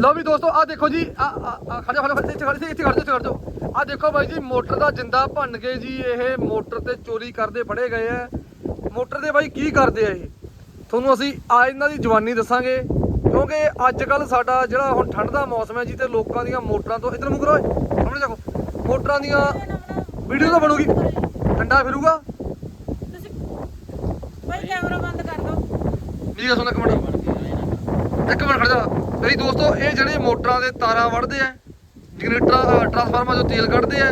ਲਓ ਵੀ ਦੋਸਤੋ ਆ ਦੇਖੋ ਜੀ ਆ ਖੜੇ ਖੜੇ ਇੱਥੇ ਖੜੇ ਇੱਥੇ ਖੜ ਇੱਥੇ ਖੜ ਆ ਦੇਖੋ ਬਾਈ ਜੀ ਮੋਟਰ ਦਾ ਜਿੰਦਾ ਭੰਨ ਕੇ ਜੀ ਇਹ ਮੋਟਰ ਤੇ ਚੋਰੀ ਕਰਦੇ ਫੜੇ ਗਏ ਆ। ਮੋਟਰ ਦੇ ਬਾਈ ਕੀ ਕਰਦੇ ਆ ਇਹ? ਤੁਹਾਨੂੰ ਅਸੀਂ ਆ ਇਹਨਾਂ ਦੀ ਜਵਾਨੀ ਦੱਸਾਂਗੇ ਕਿਉਂਕਿ ਅੱਜ ਕੱਲ ਸਾਡਾ ਜਿਹੜਾ ਹੁਣ ਠੰਡ ਦਾ ਮੌਸਮ ਹੈ ਜੀ ਤੇ ਲੋਕਾਂ ਦੀਆਂ ਮੋਟਰਾਂ ਤੋਂ ਇਧਰ ਮੂੰਹ ਕਰੋ ਓਏ, ਸਾਹਮਣੇ ਦੇਖੋ ਮੋਟਰਾਂ ਦੀਆਂ ਵੀਡੀਓ ਤਾਂ ਬਣੂਗੀ। ਠੰਡਾ ਫਿਰੂਗਾ। ਤੁਸੀਂ ਭਾਈ ਕੈਮਰਾ ਬੰਦ ਕਰ ਦਿਓ। ਮੇਰੀ ਗੱਲ ਸੁਣ ਇੱਕ ਮਿੰਟ। ਇੱਕ ਮਿੰਟ ਖੜ ਜਾ। ਮੇਰੀ ਦੋਸਤੋ ਇਹ ਜਿਹੜੇ ਮੋਟਰਾਂ ਦੇ ਤਾਰਾਂ ਵੜਦੇ ਆ ਜਨਰੇਟਰ ਟਰਾਂਸਫਾਰਮਰ ਚੋਂ ਤੇਲ ਕੱਢਦੇ ਆ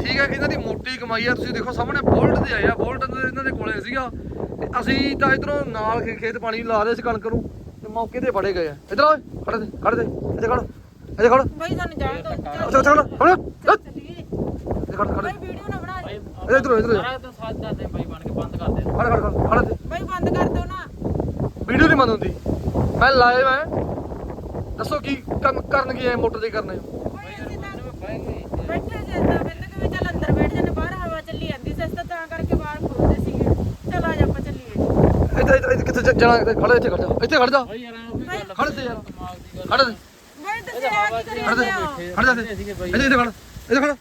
ਠੀਕ ਹੈ ਇਹਨਾਂ ਦੀ ਮੋਟੀ ਕਮਾਈ ਆ। ਤੁਸੀਂ ਦੇਖੋ ਸਾਹਮਣੇ ਬੋਲਟ ਦੇ ਆਏ ਆ ਬੋਲਟ ਦੇ ਇਹਨਾਂ ਦੇ ਕੋਲੇ ਸੀਗਾ। ਤੇ ਅਸੀਂ ਤਾਂ ਇਧਰੋਂ ਨਾਲ ਖੇਤ ਪਾਣੀ ਲਾ ਰਹੇ ਸੀ ਕਣਕ ਨੂੰ ਤੇ ਮੌਕੇ ਤੇ ਫੜੇ ਗਏ ਆ। ਇਧਰ ਓਏ ਖੜ ਦੇ ਖੜ ਦੇ ਇੱਥੇ ਖੜ ਇੱਥੇ ਖੜ ਭਾਈ ਸਾਨੂੰ ਜਾਣ ਦਿਓ ਅੱਛਾ ਖੜ ਖੜ ਇੱਥੇ ਖੜ ਖੜ ਵੀਡੀਓ ਨਾ ਬਣਾ ਇਧਰ ਇਧਰ ਸਾਰਾ ਸਾਥ ਕਰਦੇ ਭਾਈ ਬਣ ਕੇ ਬੰਦ ਕਰ ਦੇ ਖੜ ਖੜ ਖੜ ਖੜ ਦੇ ਭਾਈ ਬੰਦ ਕਰ ਦਿਓ ਨਾ। ਵੀਡੀਓ ਨਹੀਂ ਬੰਦ ਹੁੰਦੀ। ਮੈਂ ਲਾਈਵ ਹੈ ਦੱਸੋ ਕੀ ਕੰਮ ਕਰਨ ਕੀ ਹੈ ਮੋਟਰ ਦੇ ਕਰਨੇ? ਬੈਠੇ ਸੀ ਤਾਂ ਕਹਿੰਦੇ ਕਿ ਵੀ ਚੱਲ ਅੰਦਰ ਬੈਠ ਜਾਂਦੇ ਬਾਹਰ ਹਵਾ ਚੱਲੀ ਜਾਂਦੀ ਸੀ ਅਸੀਂ ਤਾਂ ਤਾਂ ਕਰਕੇ ਬਾਹਰ ਖੋਲਦੇ ਸੀਗੇ। ਚਲ ਆ ਜਾ ਆਪਾਂ ਚੱਲੀਏ। ਇੱਥੇ ਇੱਥੇ ਇੱਥੇ ਕਿੱਥੇ ਜਾ- ਜਾਣਾ ਇੱਥੇ ਖੜ ਇੱਥੇ ਖੜ ਜਾ ਇੱਥੇ ਖੜ ਜਾ। ਭਾਈ ਯਾਰ ਉਹ ਵੀ ਗੱਲ ਖੜ ਤੇ ਯਾਰ। ਕਮਾਲ ਦੀ। ਗੱਲ ਖੜ ਦੇ ਭਾਈ ਤੁਸੀਂ ਆ ਕੀ ਕਰੀ ਖੜ ਦੇ। ਜਾਂਦੇ ਹੋ? ਖੜ ਜਾ ਇੱਥੇ। ਸੀਗੇ ਭਾਈ ਇੱਥੇ ਇੱਥੇ ਖੜ ਇੱਥੇ ਖੜ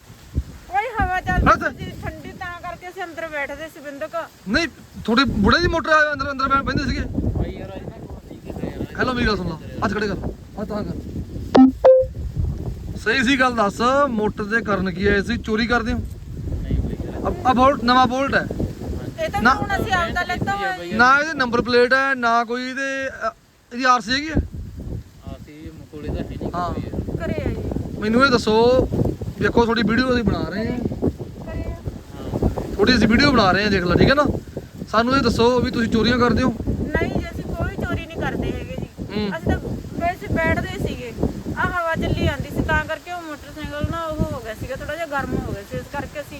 ਭਾਈ ਹਵਾ ਖੜ ਚੱਲਦੀ ਤੇ। ਸੀ ਠੰਡੀ ਤਾਂ ਕਰਕੇ ਅਸੀਂ ਅੰਦਰ ਬੈਠਦੇ ਸੀ ਬਿੰਦਕ। ਨਹੀਂ ਥੋੜੀ ਬੁੜੇ ਦੀ ਮੋਟਰ ਆ ਅੰਦਰ ਅੰਦਰ ਬੈ- ਬਹਿੰਦੇ ਸੀਗੇ। ਭਾਈ ਯਾਰ ਇਹਨਾਂ ਕੋਲ ਠੀਕ ਹੈ ਯਾਰ। ਹੈਲੋ ਮੇਰੀ ਗੱਲ ਸੁਣ ਲਾ। ਹੱਥ ਖੜੇ ਕਰ। ਤਾਂ ਕਰ। ਸਹੀ ਸੀ ਗੱਲ ਦੱਸ ਮੋਟਰ ਦੇ ਕਰਨ ਕੀ ਆਏ ਸੀ? ਚੋਰੀ ਕਰਦੇ ਹੋ? ਆ- ਆ ਬੋਲਟ ਨਵਾਂ ਬੋਲਟ ਹੈ। ਇਹ ਤਾਂ ਨਾ। ਹੁਣ ਅਸੀਂ ਆਪਦਾ ਲੈਤਾ ਹੋਇਆ ਜੀ। ਨਾ ਇਹਦੇ ਨੰਬਰ ਪਲੇਟ ਹੈ ਨਾ ਕੋਈ ਇਹਦੇ ਅ, ਇਹਦੀ ਆਰਸੀ ਹੈਗੀ ਹੈ? ਆਸੀ ਮੁਕੋਲੇ ਦਾ ਹੈ ਨਹੀਂ ਹਾਂ। ਕੋਈ। ਯਾਰ ਕਰੇ ਆ ਜੀ ਮੈਨੂੰ ਇਹ ਦੱਸੋ ਦੇਖੋ ਤੁਹਾਡੀ ਵੀਡੀਓ ਅਸੀਂ ਬਣਾ ਰਹੇ ਹਾਂ। ਆ। ਹਾਂ ਥੋੜੀ ਅਸੀਂ ਵੀਡੀਓ ਬਣਾ ਰਹੇ ਹਾਂ ਦੇਖ ਲਓ ਠੀਕ ਹੈ ਨਾ? ਸਾਨੂੰ ਇਹ ਦੱਸੋ ਵੀ ਤੁਸੀਂ ਚੋਰੀਆਂ ਕਰਦੇ ਹੋ? ਨਹੀਂ ਜੀ ਅਸੀਂ ਕੋਈ ਚੋਰੀ ਨਹੀਂ ਕਰਦੇ ਹੈਗੇ ਜੀ। ਹੂੰ। ਅਸੀਂ ਤਾਂ ਬੈਠਦੇ ਸੀਗੇ। ਆ ਹਵਾ ਚੱਲੀ ਜਾਂਦੀ ਸੀ ਤਾਂ ਕਰਕੇ ਉਹ ਮੋਟਰਸਾਈਕਲ ਨਾ ਉਹ ਹੋ ਗਿਆ ਸੀਗਾ ਥੋੜਾ ਜਿਹਾ ਗਰਮ ਹੋ ਗਿਆ ਸੀ ਇਸ ਕਰਕੇ ਅਸੀਂ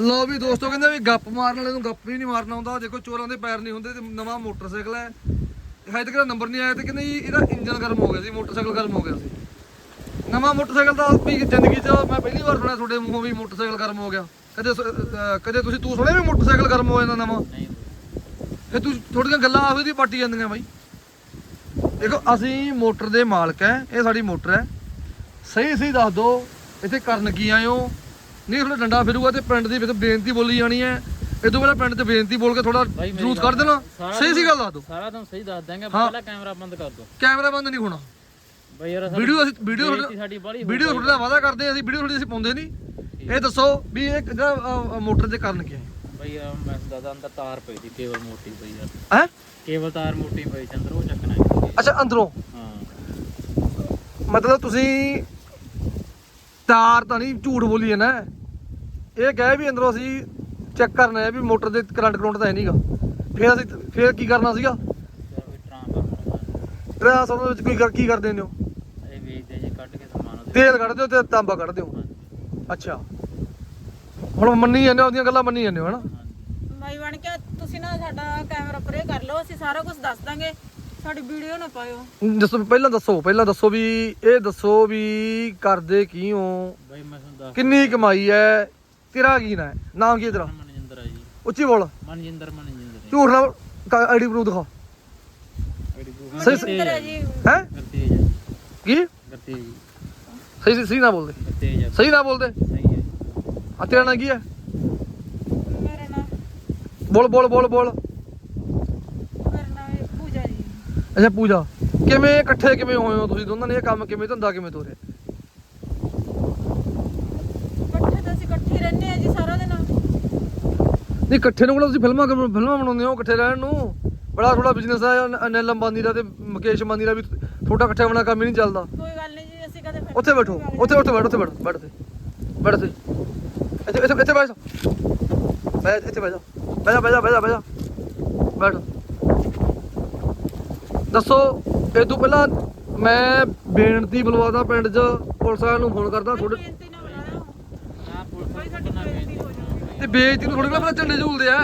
ਲੋ ਵੀ ਦੋਸਤੋ ਕਹਿੰਦੇ ਵੀ ਗੱਪ ਮਾਰਨ ਵਾਲੇ ਨੂੰ ਗੱਪ ਵੀ ਨਹੀਂ ਮਾਰਨਾ ਆਉਂਦਾ। ਦੇਖੋ ਚੋਰਾਂ ਦੇ ਪੈਰ ਨਹੀਂ ਹੁੰਦੇ ਤੇ ਨਵਾਂ ਮੋਟਰਸਾਈਕਲ ਹੈ। ਹਜੇ ਤੱਕ ਨੰਬਰ ਨਹੀਂ ਆਇਆ ਤੇ ਕਹਿੰਦੇ ਜੀ ਇਹਦਾ ਇੰਜਨ ਗਰਮ ਹੋ ਗਿਆ ਸੀ ਮੋਟਰਸਾਈਕਲ ਗਰਮ ਹੋ ਗਿਆ ਸੀ। ਨਵਾਂ ਮੋਟਰਸਾਈਕਲ ਦਾ ਵੀ ਜ਼ਿੰਦਗੀ 'ਚ ਮੈਂ ਪਹਿਲੀ ਵਾਰ ਸੁਣਿਆ ਤੁਹਾਡੇ ਮੂੰਹੋਂ ਵੀ ਮੋਟਰਸਾਈਕਲ ਗਰਮ ਹੋ ਗਿਆ। ਕਦੇ ਕਦੇ ਤੁਸੀਂ ਤੂੰ ਸੁਣਿਆ ਵੀ ਮੋਟਰਸਾਈਕਲ ਗਰਮ ਹੋ ਜਾਂਦਾ ਨਵਾਂ? ਨਹੀਂ। ਫਿਰ ਤੂੰ ਥੋੜੀਆਂ ਗੱਲਾਂ ਆਹੋ ਦੀ ਪਾਟੀ ਜਾਂਦੀਆਂ ਬਾਈ। ਦੇਖੋ ਅਸੀਂ ਮੋਟਰ ਦੇ ਮਾਲਕ ਹੈ ਇਹ ਸਾਡੀ ਮੋਟਰ ਹੈ। ਸਹੀ ਸਹੀ ਦੱਸ ਦਿਓ ਇੱਥੇ ਕਰਨ ਕੀ ਆਏ ਹੋ? ਨਹੀਂ ਥੋੜਾ ਡੰਡਾ ਫਿਰੂਗਾ ਤੇ ਪਿੰਡ ਦੀ ਵਿੱਚ ਬੇਨਤੀ ਬੋਲੀ ਜਾਣੀ ਇਹ ਤੋਂ ਪਹਿਲਾਂ ਪਿੰਡ 'ਚ ਬੇਨਤੀ ਬੋਲ ਕੇ ਥੋੜਾ ਗੱਲ ਕੱਢ ਦੇਣਾ। ਸਹੀ ਸੀ ਦਿਨ- ਗੱਲ ਦੱਸ ਦਿਓ। ਸਾਰਾ ਦਿਨ ਸਹੀ ਦੱਸ ਦਾਂਗੇ। ਪਹਿਲਾਂ ਕੈਮਰਾ ਬੰਦ ਕਰ ਦੋ ਕੈਮਰਾ ਬੰਦ ਨਹੀਂ ਹੋਣਾ। ਭਾਈ ਯਾਰ ਵੀਡੀਓ ਅਸੀਂ ਵੀਡੀਓ ਸਾਡੀ ਹੋ ਵੀਡੀਓ। ਤੁਹਾਡੇ ਨਾਲ ਵਾਅਦਾ ਕਰਦੇ ਅਸੀਂ ਵੀਡੀਓ ਤੁਹਾਡੀ ਅਸੀਂ ਪਾਉਂਦੇ ਨਹੀਂ। ਇਹ ਦੱਸੋ ਵੀ ਇਹ ਜਿਹੜਾ ਮੋਟਰ ਦੇ ਕਾਰਨ ਕੀ ਹੈ ਯਾਰ ਮੈਂ ਦਾਦਾ ਅੰਦਰ ਤਾਰ ਪਈ ਸੀ ਕੇਬਲ ਮੋਟੀ ਪਈ ਯਾਰ ਹੈ? ਕੇਬਲ ਤਾਰ ਮੋਟੀ ਪਈ ਉਹ ਚੱਕਣਾ ਅੱਛਾ, ਅੰਦਰੋਂ। ਮਤਲਬ ਤੁਸੀਂ ਤਾਰ ਤਾਂ ਨਹੀਂ, ਝੂਠ ਬੋਲੀ ਹੈ ਨਾ ਇਹ ਕਹੇ ਵੀ ਅੰਦਰੋਂ ਅਸੀਂ ਚੈੱਕ ਕਰਨਾ ਹੈ ਵੀ ਮੋਟਰ ਦੇ ਕਰੰਟ ਕਰੰਟ ਤਾਂ ਹੈ ਨਹੀਂਗਾ ਫਿਰ ਅਸੀਂ, ਫਿਰ ਕੀ ਕਰਨਾ ਸੀਗਾ? ਟ੍ਰਾਂਸਫਾਰਮਰ ਵਿੱਚ ਕੋਈ ਕੀ ਕਰਦੇ ਨੇ ਹੋ? ਇਹ ਵੇਚਦੇ ਜੇ ਕੱਢ ਕੇ ਸਮਾਨ ਉਹਦੇ ਤੇਲ ਕੱਢਦੇ ਹੋ ਤੇ ਤਾਂਬਾ ਕੱਢਦੇ ਹੋ? ਅੱਛਾ। ਹੁਣ ਮੰਨੀ ਜਾਂਦੇ ਹੋ, ਉਹਦੀਆਂ ਗੱਲਾਂ ਮੰਨੀ ਜਾਂਦੇ ਹੋ, ਹਨਾ? ਹਾਂਜੀ ਬਣ ਕੇ ਤੁਸੀਂ ਨਾ ਸਾਡਾ ਕੈਮਰਾ ਪਰੇ ਕਰ ਲਓ, ਅਸੀਂ ਸਾਰਾ ਕੁਝ ਦੱਸ ਦਾਂਗੇ। ਸਾਡੀ ਵੀਡੀਓ ਨਾ ਪਾਇਓ। ਦੱਸੋ ਪਹਿਲਾਂ ਦੱਸੋ ਪਹਿਲਾਂ ਦੱਸੋ ਵੀ ਇਹ ਦੱਸੋ ਵੀ ਕਰਦੇ ਕੀ ਹੋ ਭਾਈ ਮੈਂ ਤੁਹਾਨੂੰ ਦੱਸ ਕਿੰਨੀ ਕਮਾਈ ਹੈ? ਤੇਰਾ ਕੀ ਨਾ ਹੈ? ਨਾਮ ਕੀ ਹੈ ਤੇਰਾ? ਮਨਜਿੰਦਰ ਆ ਜੀ। ਉੱਚੀ ਬੋਲ। ਮਨਜਿੰਦਰ ਮਨਜਿੰਦਰ ਝੂਠ ਨਾ ਆਈਡੀ ਪ੍ਰੂਫ ਦਿਖਾ। ਸਹੀ- ਮਨਜਿੰਦਰ ਹੈ? ਜੀ। ਹੈ ਕੀ ਸਹੀ ਸਹੀ ਨਾ ਬੋਲਦੇ। ਸਹੀ ਨਾ ਬੋਲਦੇ। ਸਹੀ ਹੈ ਆ ਤੇਰਾ ਨਾਂ ਕੀ ਹੈ? ਮੇਰਾ ਨਾਮ ਬੋਲ ਬੋਲ ਬੋਲ ਬੋਲ ਮੇਰਾ ਨਾਮ ਹੈ ਪੂਜਾ ਜੀ ਅੱਛਾ ਪੂਜਾ ਕਿਵੇਂ ਇਕੱਠੇ ਕਿਵੇਂ ਹੋਏ ਹੋ ਤੁਸੀਂ ਦੋਨਾਂ ਨੇ? ਇਹ ਕੰਮ ਕਿਵੇਂ ਧੰਦਾ ਕਿਵੇਂ ਤੋਰਿਆ? ਇਕੱਠੇ ਤਾਂ ਅਸੀਂ ਇਕੱਠੇ ਰਹਿੰਦੇ ਆ ਜੀ ਸਾਰਾ ਦਿਨ। ਨਹੀਂ ਇਕੱਠੇ ਨੂੰ ਕੋਲ ਤੁਸੀਂ ਫਿਲਮਾਂ ਫਿਲਮਾਂ ਬਣਾਉਂਦੇ ਹੋ ਇਕੱਠੇ ਰਹਿਣ ਨੂੰ? ਬੜਾ ਥੋੜਾ ਬਿਜ਼ਨਸ ਅਨ- ਅਨਿਲ ਅੰਬਾਨੀ ਦਾ ਤੇ ਮੁਕੇਸ਼ ਅੰਬਾਨੀ ਦਾ ਵੀ ਥੋੜਾ ਇਕੱਠੇ ਹੋਣਾ ਕੰਮ ਹੀ ਨਹੀਂ ਚੱਲਦਾ। ਕੋਈ ਗੱਲ ਨਹੀਂ ਜੀ ਅਸੀਂ ਕਦੇ ਉੱਥੇ ਬੈਠੋ ਉੱਥੇ ਉੱਥੇ ਬੈਠੋ ਉੱਥੇ ਬੈਠੋ ਬੈਠ ਤੇ ਬੈਠ ਤੇ ਇੱਥੇ ਇੱਥੇ ਇੱਥੇ ਬੈਠ ਬੈਠ ਇੱਥੇ ਬੈਠ ਜਾ ਬੈਠ ਜਾ ਬੈਠ ਜਾ ਬੈਠ ਜਾ ਬੈਠ ਜਾ। ਬੈਠ। ਦੱਸੋ ਇਹ ਤੋਂ ਪਹਿਲਾਂ ਮੈਂ ਬੇਨਤੀ ਬੁਲਵਾਦਾ ਪਿੰਡ 'ਚ ਪੁਲਿਸ ਵਾਲਿਆਂ ਨੂੰ ਫੋਨ ਕਰਦਾ ਜਾਊਗੀ ਤੇ ਬੇਇੱਜ਼ਤੀ ਨੂੰ ਥੋੜੇ ਪਹਿਲਾਂ ਝੰਡੇ ਝੂਲਦੇ ਆ।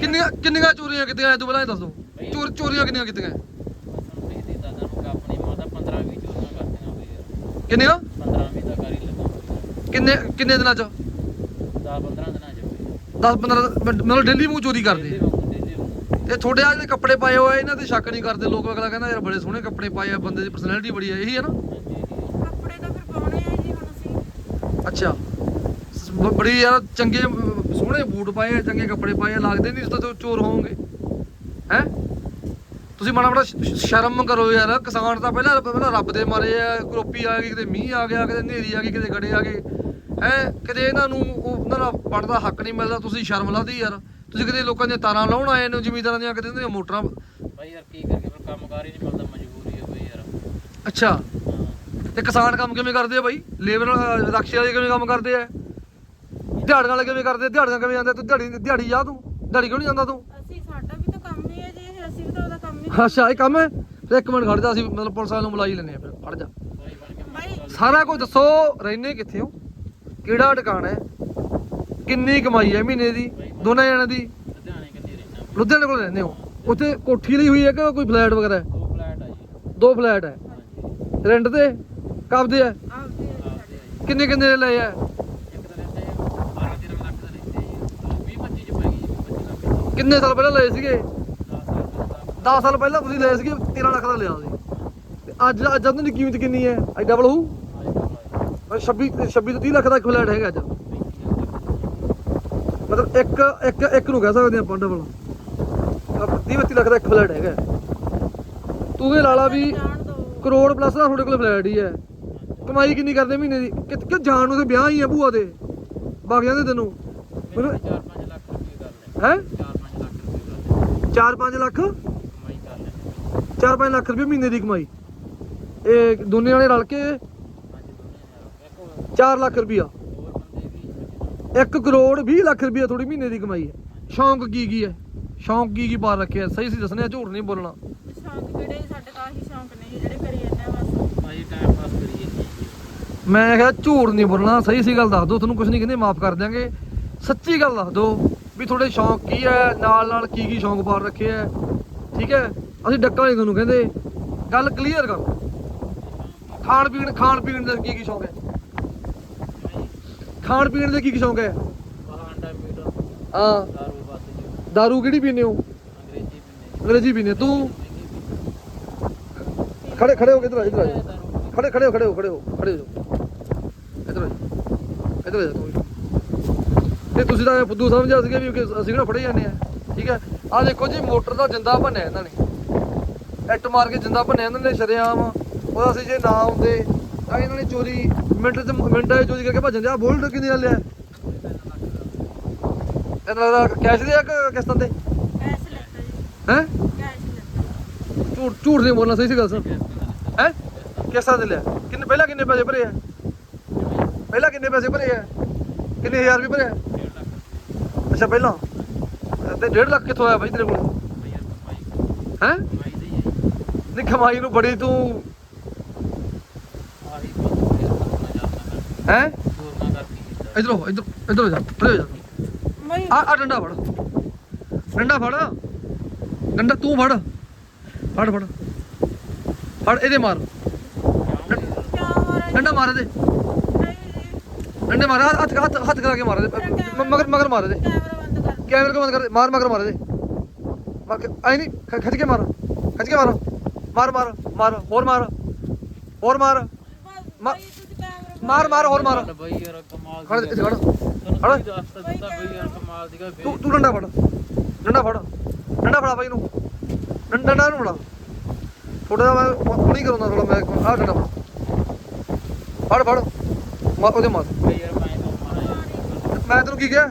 ਕਿੰਨੀਆਂ ਕਿੰਨੀਆਂ ਚੋਰੀਆਂ ਕੀਤੀਆਂ ਇਹ ਤੋਂ ਪਹਿਲਾਂ ਇਹ ਦੱਸੋ। ਚੋਰ ਚੋਰੀਆਂ ਕਿੰਨੀਆਂ ਕੀਤੀਆਂ? ਸਾਨੂੰ ਨਹੀਂ ਦਿੱਤਾ ਤੁਹਾਨੂੰ ਆਪਣੀ ਮਾਤਾ 15 20 ਚੋਰੀਆਂ ਕਰਦੀਆਂ ਹੋਈ ਯਾਰ ਕਿੰਨੀਆਂ? 15 20 ਦਾ ਕਰ ਹੀ ਲੱਗਾ ਕਿੰਨੇ ਕਿੰਨੇ ਦਿਨਾਂ 'ਚ? 10 15 ਦਿਨਾਂ ਚ ਹੋਈ 10 15 ਮਤਲਬ ਡੇਲੀ ਮੂੰਹ ਚੋਰੀ ਕਰਦੇ ਇਹ ਤੁਹਾਡੇ ਆ ਜਿਹੜੇ ਕੱਪੜੇ ਪਾਏ ਹੋਏ ਆ, ਇਹਨਾਂ ਤੇ ਸ਼ੱਕ ਨਹੀਂ ਕਰਦੇ ਲੋਕ। ਅਗਲਾ ਕਹਿੰਦਾ ਯਾਰ ਬੜੇ ਸੋਹਣੇ ਕੱਪੜੇ ਪਾਏ ਆ ਬੰਦੇ ਦੀ ਪਰਸਨੈਲਿਟੀ ਬੜੀ ਆ ਇਹੀ ਹੈ ਨਾ। ਕੱਪੜੇ ਤਾਂ ਫਿਰ ਪਾਉਣੇ ਆ ਜੀ ਹੁਣ ਅਸੀਂ। ਅੱਛਾ। ਸ- ਬ- ਬੜੀ ਯਾਰ ਚੰਗੇ ਅਮ, ਸੋਹਣੇ ਬੂਟ ਪਾਏ ਆ ਚੰਗੇ ਕੱਪੜੇ ਪਾਏ ਆ ਲੱਗਦੇ ਨਹੀਂ ਤੋਂ ਚੋਰ ਹੋਵੋਗੇ। ਹੈ? ਤੁਸੀਂ ਮਾੜਾ ਮਾੜਾ ਸ਼- ਸ਼ਰਮ ਕਰੋ ਯਾਰ। ਕਿਸਾਨ ਤਾਂ ਪਹਿਲਾਂ ਪਹਿਲਾਂ ਰੱਬ ਦੇ ਮਾਰੇ ਆ ਕਰੋਪੀ ਆ ਗਈ ਕਿਤੇ ਮੀਂਹ ਆ ਗਿਆ ਕਿਤੇ ਹਨੇਰੀ ਆ ਗਈ ਕਿਤੇ ਗੜੇ ਆ ਗਏ। ਹੈ? ਕਿਤੇ ਇਹਨਾਂ ਨੂੰ ਉਹ- ਉਹਨਾਂ ਦਾ ਪੜਦਾ ਹੱਕ ਨਹੀਂ ਮਿਲਦਾ ਤੁਸੀਂ ਸ਼ਰਮ ਲਾਦੀ ਯਾਰ। ਤੁਸੀਂ ਕਿਤੇ ਲੋਕਾਂ ਦੀਆਂ ਤਾਰਾਂ ਲਾਉਣ ਆਏ ਨੇ ਜ਼ਿਮੀਂਦਾਰਾਂ ਦੀਆਂ ਕਿਤੇ ਉਹਨਾਂ ਦੀਆਂ ਮੋਟਰਾਂ? ਬਾਈ ਯਾਰ ਕੀ ਕਰੀਏ ਫਿਰ ਕੰਮਕਾਰ ਹੀ ਨਹੀਂ ਮਿਲਦਾ ਮਜਬੂਰੀ ਹੈ ਬਈ ਯਾਰ। ਅੱਛਾ। ਤੇ ਕਿਸਾਨ ਕੰਮ ਕਿਵੇਂ ਕਰਦੇ ਆ ਬਾਈ? ਲੇਬਰ ਰਕਸ਼ੇ ਵਾਲੇ ਕਿਵੇਂ ਕੰਮ ਕਰਦੇ ਆ? ਦਿਹਾੜੀਆਂ ਵਾਲੇ ਕਿਵੇਂ ਕਰਦੇ ਆ? ਦਿਹਾੜੀਆਂ ਕਿਵੇਂ ਜਾਂਦੇ ਤੂੰ ਦਿਹਾੜੀ ਦਿਹਾੜੀ ਜਾ ਤੂੰ। ਦਿਹਾੜੀ ਕਿਉਂ ਨਹੀਂ ਜਾਂਦਾ ਤੂੰ? ਅਸੀਂ ਸਾਡਾ ਵੀ ਤਾਂ ਕੰਮ ਹੀ ਹੈ ਜੀ ਇਹ ਅਸੀਂ ਵੀ ਤਾਂ ਉਹਦਾ ਕੰਮ ਹੀ ਅੱਛਾ ਇਹ ਕੰਮ ਹੈ? ਫਿਰ ਇੱਕ ਮਿੰਟ ਖੜ ਜਾ ਅਸੀਂ ਮਤਲਬ ਪੁਲਿਸ ਵਾਲਿਆਂ ਨੂੰ ਬੁਲਾ ਹੀ ਲੈਨੇ ਆ ਫਿਰ ਖੜ ਜਾ। ਸਾਰਾ ਕੁਝ ਦੱਸੋ ਰਹਿੰਦੇ ਕਿੱਥੇ ਹੋ? ਕਿਹੜਾ ਦੁਕਾਨ ਹੈ? ਕਿੰਨੀ ਕਮਾਈ ਹੈ ਮਹੀਨੇ ਦੀ? ਦੋਨਾਂ ਜਣਿਆਂ ਦੀ? ਲੁਧਿਆਣੇ ਕਿੰਨੀ ਰਹਿਣਾ ਲੁਧਿਆਣੇ ਕੋਲ ਰਹਿੰਦੇ ਹੋ? ਉੱਥੇ ਕੋਠੀ ਲਈ ਹੋਈ ਹੈ ਕਿ ਕੋਈ ਫਲੈਟ ਵਗੈਰਾ ਹੈ? ਦੋ ਫਲੈਟ ਆ ਜੀ। ਦੋ ਫਲੈਟ ਹੈ। ਰੈਂਟ ਤੇ? ਕਬਦੇ ਹੈ? ਕਿੰਨੇ ਕਿੰਨੇ ਦੇ ਲਏ ਆ? ਇੱਕ ਤਾਂ ਰਹਿੰਦੇ 12 13 ਲੱਖ ਦਾ ਰਹਿੰਦੇ ਜੀ। 20 25 ਚ ਪੈ ਗਈ 25 ਲੱਖ ਦਾ। ਕਿੰਨੇ ਸਾਲ ਪਹਿਲਾਂ ਲਏ ਸੀਗੇ? 10 ਸਾਲ 10 ਸਾਲ ਪਹਿਲਾਂ ਤੁਸੀਂ ਲਏ ਸੀਗੇ 13 ਲੱਖ ਦਾ ਲਿਆ ਸੀ। ਤੇ ਅੱਜ ਅੱਜ ਉਹਨਾਂ ਦੀ ਕੀਮਤ ਕਿੰਨੀ ਹੈ? ਅੱਜ ਡਬਲ ਹੋਊ? ਦਾ 26 26 ਤੋਂ 30 ਲੱਖ ਦਾ ਫਲੈਟ ਹੈਗਾ ਅੱਜ। ਮਤਲਬ ਇੱਕ ਇੱਕ ਇੱਕ ਨੂੰ ਕਹਿ ਸਕਦੇ ਆਪਾਂ ਡਬਲ 30 32 ਲੱਖ ਦਾ ਇੱਕ ਫਲੈਟ ਹੈਗਾ। ਤੂੰ ਇਹ ਲਾਲਾ ਵੀ ਕਰੋੜ ਪਲੱਸ ਦਾ ਤੁਹਾਡੇ ਕੋਲ ਫਲੈਟ ਹੀ ਹੈ। ਕਮਾਈ ਕਿੰਨੀ ਕਰਦੇ ਮਹੀਨੇ ਦੀ? ਕਿ ਕਿ ਜਾਣ ਨੂੰ ਤੇ ਵਿਆਹ ਹੀ ਆ ਭੂਆ ਦੇ। ਵਗ ਜਾਂਦੇ ਤੈਨੂੰ। ਮੈਨੂੰ 4-5 ਲੱਖ ਰੁਪਏ ਕਰ ਹੈ? 4-5 ਲੱਖ? 4-5 ਲੱਖ ਕਮਾਈ ਕਰ ਲੈ 4-5 ਲੱਖ ਰੁਪਏ ਮਹੀਨੇ ਦੀ ਕਮਾਈ। ਇਹ ਦੋਨੇ ਵਾਲੇ ਰਲ ਕੇ ਹਾਂਜੀ 4 ਲੱਖ ਰੁਪਈਆ 1 ਕਰੋੜ 20 ਲੱਖ ਰੁਪਈਆ ਥੋੜੀ ਮਹੀਨੇ ਦੀ ਕਮਾਈ ਹੈ। ਸ਼ੌਂਕ ਕੀ ਕੀ ਹੈ? ਸ਼ੌਂਕ ਕੀ ਕੀ ਪਾ ਰੱਖਿਆ? ਸਹੀ ਸੀ ਦੱਸਣੇ ਝੂਠ ਨਹੀਂ ਬੋਲਣਾ। ਸ਼ੌਂਕ ਕਿਹੜੇ? ਸਾਡੇ ਤਾਂ ਆਹੀ ਸ਼ੌਂਕ ਨੇ ਜੀ, ਜਿਹੜੇ ਕਰੀ ਜਾਂਦੇ ਆ ਬਸ। ਭਾਈ ਟਾਈਮ ਪਾਸ ਕਰੀਏ ਮੈਂ ਕਿਹਾ ਝੂਠ ਨਹੀਂ ਬੋਲਣਾ ਸਹੀ ਸੀ ਗੱਲ ਦੱਸ ਦਿਓ ਤੁਹਾਨੂੰ ਕੁਝ ਨਹੀਂ ਕਹਿੰਦੇ ਮਾਫ ਕਰ ਦਿਆਂਗੇ। ਸੱਚੀ ਗੱਲ ਦੱਸ ਦਿਓ ਵੀ ਤੁਹਾਡੇ ਸ਼ੌਂਕ ਕੀ ਹੈ ਨਾਲ ਨਾਲ ਕੀ ਕੀ ਸ਼ੌਂਕ ਪਾ ਰੱਖੇ ਹੈ। ਠੀਕ ਹੈ? ਅਸੀਂ ਡੱਕਾ ਨਹੀਂ ਤੁਹਾਨੂੰ ਕਹਿੰਦੇ। ਗੱਲ ਕਲੀਅਰ ਕਰੋ ਖਾਣ ਪੀਣ ਖਾਣ ਪੀਣ ਦਾ ਕੀ ਕੀ ਸ਼ੌਂਕ ਹੈ? ਖਾਣ ਪੀਣ ਦੇ ਕੀ ਸ਼ੌਂਕ ਹੈ? ਬਹਾਂਡਾ ਮੀਟ ਹਾਂ। ਦਾਰੂ ਬਾਤ ਜੀ ਦਾਰੂ ਕਿਹੜੀ ਪੀਂਦੇ ਹੋ? ਅੰਗਰੇਜ਼ੀ ਪਿੰਨੇ ਅੰਗਰੇਜ਼ੀ ਪੀਂਦੇ। ਤੂੰ? ਖੜੇ ਖੜੇ ਹੋ ਕੇ ਇਧਰ ਆ ਇਧਰ ਆ ਜਾਓ। ਖੜੇ ਖੜੇ ਹੋ ਖੜੇ ਹੋ ਖੜੇ ਹੋ ਖੜੇ ਹੋ ਜਾਓ। ਇੱਧਰ ਆ ਜਾਓ। ਇੱਧਰ ਆ ਜਾ ਤੂੰ ਵੀ। ਤੇ ਤੁਸੀਂ ਤਾਂ ਐਂ ਫੁੱਦੂ ਸਮਝਿਆ ਸੀਗੇ ਵੀ ਕਿ ਅਸੀਂ ਕਿਹੜਾ ਫੜੇ ਜਾਂਦੇ ਆ। ਠੀਕ ਹੈ? ਆ ਦੇਖੋ ਜੀ, ਮੋਟਰ ਦਾ ਜਿੰਦਾ ਭੰਨਿਆ ਇਹਨਾਂ ਨੇ। ਇੱਟ ਮਾਰ ਕੇ ਜਿੰਦਾ ਭੰਨਿਆ ਇਹਨਾਂ ਨੇ, ਸ਼ਰੇਆਮ। ਉਹਦਾ ਅਸੀਂ ਜੇ ਨਾ ਆਉਂਦੇ ਤਾਂ ਇਹਨਾਂ ਨੇ ਚੋਰੀ ਮਿੰਟ ਚ ਮਿੰਟਾਂ 'ਚ ਚੋਰੀ ਕਰਕੇ ਭੱਜਣ ਦਿਆ ਬੋਲਟ ਕਿੰਨੇ ਦਾ ਲਿਆ? ਇਹਨਾਂ ਦਾ ਕੈਸ਼ ਲਿਆ ਕਿ ਕਿਸ਼ਤਾਂ ਤੇ? ਕੈਸ਼ ਲੈਤਾ ਜੀ। ਹੈ? ਕੈਸ਼ ਲੈਤਾ ਝੂਠ ਝੂਠ ਨਹੀਂ ਬੋਲਣਾ ਸਹੀ ਸੀ ਗੱਲ ਸਰ ਹੈ? ਕਿਸ਼ਤਾਂ ਤੇ ਲਿਆ। ਕਿੰਨੇ ਪਹਿਲਾਂ ਕਿੰਨੇ ਪੈਸੇ ਭਰੇ ਆ? ਪਹਿਲਾਂ ਕਿੰਨੇ ਪੈਸੇ ਭਰੇ ਆ? ਕਿੰਨੇ ਹਜ਼ਾਰ ਭਰੇ ਆ? ਅੱਛਾ ਪਹਿਲਾਂ। ਤੇ 1.5 ਲੱਖ ਕਿੱਥੋਂ ਆਇਆ ਬਾਈ ਤੇਰੇ ਕੋਲ? ਹੈ? ਨਹੀਂ ਕਮਾਈ ਨੂੰ ਬੜੀ ਤੂੰ ਹੈ? ਇਧਰੋਂ ਇਧਰ ਇਧਰ ਜਾ ਇਧਰ ਜਾ। ਆ ਆ ਡੰਡਾ ਫੜ। ਡੰਡਾ ਫੜ। ਡੰਡਾ ਤੂੰ ਫੜ। ਫੜ ਫੜ। ਫੜ ਇਹਦੇ ਮਾਰ। ਡੰਡਾ ਮਾਰ ਜੀ ਡੰਡੇ ਮਾਰ ਹੱਥ ਹੱਥ ਹੱਥ ਕਰਾ ਕੇ ਮਾਰ ਮ- ਮਗਰ ਮਗਰ ਮਾਰ ਇਹਦੇ। ਕੈਮਰਾ ਬੰਦ ਕਰ ਕੈਮਰੇ ਕੋ ਬੰਦ ਕਰ ਦੇ। ਮਾਰ ਮਗਰ ਮਾਰ ਇਹਦੇ। ਮਾਰ ਕੇ ਆਈ ਨਹੀਂ ਖਿੱਚ ਕੇ ਮਾਰ। ਖਿੱਚ ਕੇ ਮਾਰ। ਮਾਰ ਮਾਰ ਮਾਰ। ਹੋਰ ਮਾਰ। ਹੋਰ ਮਾਰ। ਮਾ- ਮਾਰ ਮਾਰ ਹੋਰ ਮਾਰ। ਬਈ ਯਾਰ ਕਮਾਲ ਖੜ ਇੱਥੇ ਖੜ ਤੁਹਾਨੂੰ ਕੀ ਦੱਸਤਾ ਦਿੱਤਾ ਬਈ ਯਾਰ ਕਮਾਲ ਦੀ ਗੱਲ ਤੂੰ ਤੂੰ ਡੰਡਾ ਫੜ। ਡੰਡਾ ਫੜ। ਡੰਡਾ ਫੜਾ ਬਾਈ ਨੂੰ। ਡੰਡਾ ਡੰਡਾ ਨੂੰ ਫੜਾ। ਥੋੜਾ ਮੈਂ ਹੁਣੀ ਕਰਾਉਂਦਾ ਥੋੜਾ ਮੈਂ ਆਹ ਡੰਡਾ ਫੜ। ਫੜ ਫੜ। ਮਾਰ ਉਹਦੇ ਮਾਰ। ਬਈ ਯਾਰ ਮੈਂ ਤਾਂ ਤੈਨੂੰ ਕੀ ਕਿਹਾ?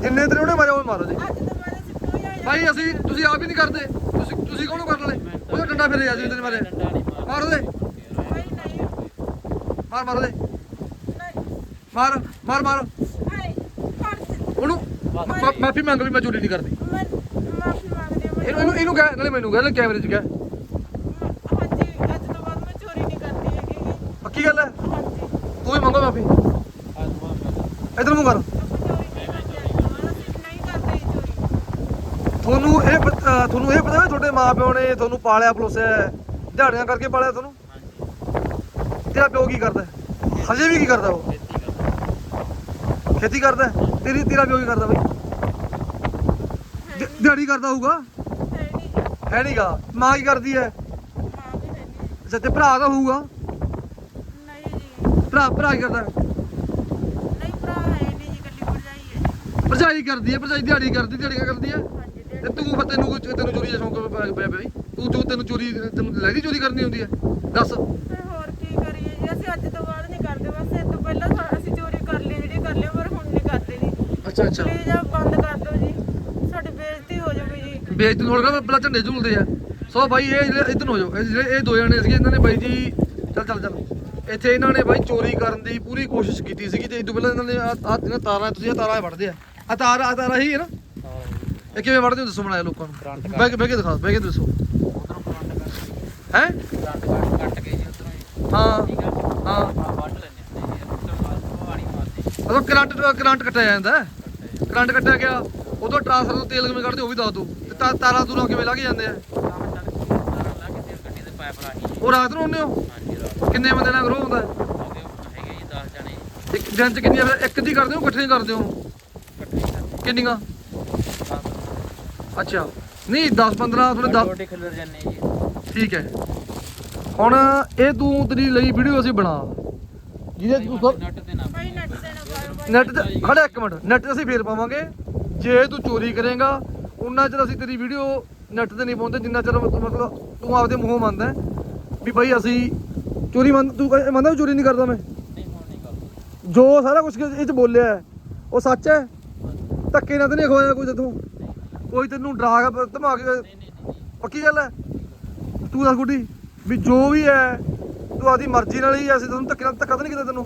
ਜਿੰਨੇ ਤੇਰੇ ਉਹਨੇ ਮਾਰੇ ਉਹ ਮਾਰੋ ਜੀ ਅੱਜ ਤਾਂ ਮਾਰੇ ਸਿੱਟੋ ਜਾਈ ਭਾਈ ਅਸੀਂ ਤੁਸੀਂ ਆਪ ਹੀ ਨਹੀਂ ਕਰਦੇ। ਤੁਸੀਂ ਤੁਸੀਂ ਕੌਣ ਕਰਨ ਵਾਲੇ? ਉਹਦਾ ਡੰਡਾ ਫੇਰੇ ਆ ਜੀ ਤੇਰੇ ਮਾਰੇ। ਡੰਡਾ ਨਹੀਂ ਮਾਰ ਉਹਦੇ। ਮਾਰ ਮਾਰ ਉਹਦੇ। ਮਾਰ ਮਾਰ ਮਾਰ। ਆਏ ਫੜ ਉਹਨੂੰ ਮਾਫੀ ਮੰਗ ਵੀ ਮੈਂ ਚੋਰੀ ਨਹੀਂ ਕਰਦੀ। ਇਹਨੂੰ ਇਹਨੂੰ ਇਹਨੂੰ ਕਹਿ ਨਾਲੇ ਮੈਨੂੰ ਕਹਿ ਲੈ ਕੈਮਰੇ 'ਚ ਕਹਿ। ਪੱਕੀ ਗੱਲ ਹੈ? ਤੂੰ ਵੀ ਮੰਗੋ ਮਾਫੀ। ਅੱਜ ਮਾਰ ਇਧਰ ਮੂੰਹ ਕਰ। ਤੁਹਾਨੂੰ ਇਹ ਪਤ- ਅਹ ਤੁਹਾਨੂੰ ਇਹ ਪਤਾ ਹੈ ਤੁਹਾਡੇ ਮਾਪਿਓ ਨੇ ਤੁਹਾਨੂੰ ਪਾਲਿਆ ਪਲੋਸਿਆ ਹੈ, ਦਿਹਾੜੀਆਂ ਕਰਕੇ ਪਾਲਿਆ ਤੁਹਾਨੂੰ? ਤੇਰਾ ਪਿਓ ਕੀ ਕਰਦਾ? ਹਜੇ ਵੀ ਕੀ ਕਰਦਾ ਉਹ? ਖੇਤੀ ਕਰਦਾ? ਤੇਰੀ, ਤੇਰਾ ਪਿਓ ਕੀ ਕਰਦਾ ਬਈ? ਦਿਹਾੜੀ ਕਰਦਾ ਹੋਊਗਾ? ਹੈ ਨਹੀਂਗਾ ਮਾਂ ਕੀ ਕਰਦੀ ਹੈ ਅੱਛਾ, ਤੇ ਭਰਾ ਤਾਂ ਹੋਊਗਾ? ਨਹੀਂ ਜੀ ਭਰਾ ਭਰਾ ਕੀ ਕਰਦਾ? ਭਰਜਾਈ ਕਰਦੀ ਹੈ ਭਰਜਾਈ ਦਿਹਾੜੀ ਕਰਦੀ ਦਿਹਾੜੀ ਕਰਦੀ ਹੈ ਤੇ ਤੂੰ ਫਿਰ ਤੈਨੂੰ ਤੈਨੂੰ ਚੋਰੀ ਦਾ ਸ਼ੌਂਕ ਪਿਆ ਪਿਆ ਬਈ? ਤੂੰ ਤੂੰ ਤੈਨੂੰ ਚੋਰੀ, ਤੈਨੂੰ ਲੈਦੀ ਚੋਰੀ ਕਰਨੀ ਹੁੰਦੀ ਹੈ ਦੱਸ ਫਿਰ ਹੋਰ ਕੀ ਕਰੀਏ ਜੀ ਅਸੀਂ ਅੱਜ ਤੋਂ ਬਾਅਦ ਨਹੀਂ ਕਰਦੇ ਬਸ ਇਹ ਤੋਂ ਪਹਿਲਾਂ ਸਾ- ਅਸੀਂ ਚੋਰੀ ਕਰ ਲਈ ਜਿਹੜੀ ਕਰ ਲਈ ਪਰ ਹੁਣ ਨਹੀਂ ਕਰਦੇ ਜੀ ਅੱਛਾ ਅੱਛਾ। ਪਲੀਜ਼ ਆ ਬੰਦ ਕਰ ਦਿਓ ਜੀ। ਸਾਡੀ ਬੇਇੱਜ਼ਤੀ ਹੋ ਜਾਊਗੀ ਜੀ। ਵੇਚ ਤੂੰ ਥੋੜਾ ਪਹਿਲਾਂ ਝੰਡੇ ਝੂਲਦੇ ਆ। ਸੋ ਬਾਈ ਇਹ ਇਧਰ ਹੋ ਜਾਓ। ਇਹ ਜਿਹੜੇ ਇਹ ਦੋ ਜਣੇ ਸੀਗੇ ਇਹਨਾਂ ਨੇ ਬਾਈ ਜੀ ਚੱਲ ਚੱਲ ਚੱਲ। ਇੱਥੇ ਇਹਨਾਂ ਨੇ ਬਾਈ ਚੋਰੀ ਕਰਨ ਦੀ ਪੂਰੀ ਕੋਸ਼ਿਸ਼ ਕੀਤੀ ਸੀਗੀ ਤੇ ਇਸ ਤੋਂ ਪਹਿਲਾਂ ਇਹਨਾਂ ਨੇ ਆ ਆ ਜਿਹੜੀਆਂ ਤਾਰਾਂ ਤੁਸੀਂ ਇਹ ਤਾਰਾਂ ਵੜਦੇ ਆ। ਆ ਤਾਰ ਆ ਤਾਰ ਹੀ ਹੈ ਨਾ? ਇਹ ਕਿਵੇਂ ਵੜਦੇ ਹੋ? ਦੱਸੋ ਬਣਾਇਆ ਲੋਕਾਂ ਨੂੰ। ਕਰੰਟ ਬਹਿ ਕੇ ਬਹਿ ਕੇ ਦਿਖਾ ਬਹਿ ਕੇ ਦੱਸੋ। ਉਧਰੋਂ ਕਰੰਟ ਕੱਟ ਹੈ? ਕਰੰਟ ਕੱਟ ਕੇ ਜੀ ਉਧਰੋਂ ਹੀ। ਹਾਂ ਆ ਆ ਵੱਢ ਲੈਣੇ ਮਾਰਦੇ ਉਦੋਂ ਕਰੰਟ ਕਰੰਟ ਕੱਟਿਆ ਜਾਂਦਾ। ਕਰੰਟ ਕੱਟਿਆ ਗਿਆ ਉਦੋਂ ਟਰਾਂਸਫਰ ਤੋਂ ਤੇਲ ਕਿਵੇਂ ਕੱਢਦੇ ਉਹ ਵੀ ਦੱਸ ਦਿਓ। ਤੇ ਤਾ- ਤਾਰਾਂ ਤੂਰਾਂ ਕਿਵੇਂ ਲੱਗ ਜਾਂਦੇ ਆ? ਉਹ ਰਾਤ ਨੂੰ ਆਉਂਦੇ ਹੋ? ਕਿੰਨੇ ਬੰਦੇ ਨਾਲ ਗਰੋ ਹੁੰਦਾ? ਹੈ? ਹੋ ਗਏ ਹੈਗੇ ਜੀ 10 ਜਣੇ ਜੀ ਇੱਕ ਦਿਨ ਚ ਫਿਰ ਇੱਕ ਦੀ ਕਰਦੇ ਹੋ ਇਕੱਠੇ ਕਰਦੇ ਹੋ? ਕਿੰਨੀਆਂ? ਅੱਛਾ। ਨਹੀਂ 10 15 ਥੋੜੇ 10 ਛੋਟੇ ਖਿਲਰ ਜਾਂਦੇ ਜੀ। ਠੀਕ ਹੈ। ਹੁਣ ਇਹ ਤੂੰ ਤੇਰੀ ਲਈ ਵੀਡੀਓ ਅਸੀਂ ਬਣਾ। ਜਿਹਦੇ ਤੂੰ ਸਭ ਨੱਟ ਤੇ ਨਾ ਨੈਟ ਖੜਾ ਇੱਕ ਮਿੰਟ ਨੈਟ ਤੇ ਅਸੀਂ ਫੇਰ ਪਾਵਾਂਗੇ। ਜੇ ਤੂੰ ਚੋਰੀ ਕਰੇਗਾ ਉਨਾ ਚਿਰ ਅਸੀਂ ਤੇਰੀ ਵੀਡੀਓ ਨੈਟ ਤੇ ਨਹੀਂ ਪਾਉਂਦੇ ਜਿੰਨਾ ਚਿਰ ਮਤਲਬ ਤੂੰ ਆਪਦੇ ਮੂੰਹੋਂ ਮੰਨਦਾ ਵੀ ਭਾਈ ਅਸੀਂ ਚੋਰੀ ਮੰਨ ਤੂੰ ਮੰਨਦਾ ਵੀ ਚੋਰੀ ਨਹੀਂ ਕਰਦਾ ਮੈਂ? ਜੋ ਸਾਰਾ ਕੁਝ ਇਹ ਚ ਬੋਲਿਆ ਹੈ, ਉਹ ਸੱਚ ਹੈ? ਧੱਕੇ ਨਾਲ ਤਾਂ ਨਹੀਂ ਖਵਾਇਆ ਕੋਈ ਤੈਨੂੰ ਕੋਈ ਤੈਨੂੰ ਡਰਾ ਕੇ ਧਮਾ ਕੇ ਪੱਕੀ ਗੱਲ ਹੈ? ਤੂੰ ਦੱਸ ਗੁੱਡੀ ਵੀ ਜੋ ਵੀ ਹੈ ਤੂੰ ਆਦੀ ਮਰਜ਼ੀ ਨਾਲ ਹੀ ਅਸੀਂ ਤੈਨੂੰ ਧੱਕੇ ਨਾਲ ਧੱਕਾ ਤਾਂ ਨਹੀਂ ਕੀਤਾ ਤੈਨੂੰ?